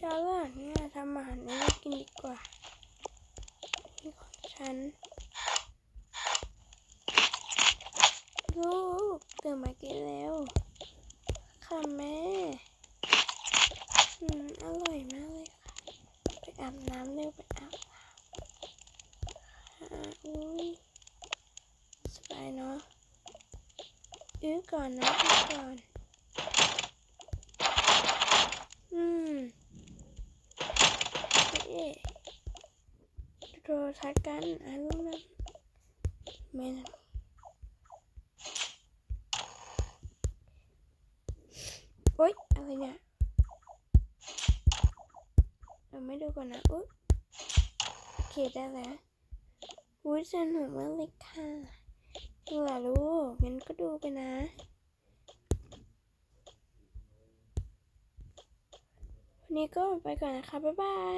ฉลาดเนี่ยทำอาหารให้กินดีกว่านี่ของฉันลูกตื่นมากินแล้วค่ะแม่อืมอร่อยมากเลยค่ะไปอาบน้ำเร็วไปอาบน้ำอ่าอุ้ยสบายเนาะอื้อก่อนนะอื้อก่อน อืมเอ๊ะโท รทัศน์กันอะลูกนะแม่นะโอ๊ยอะไรเนี่ยเราไม่ดูก่อนนะอุ๊ยโอเคได้แล้วอุ้ยสนุกมากเลยค่ะดูเหรอลูกงั้นก็ดูไปนะวันนี้ก็ไปก่อนนะคะ บ๊ายบาย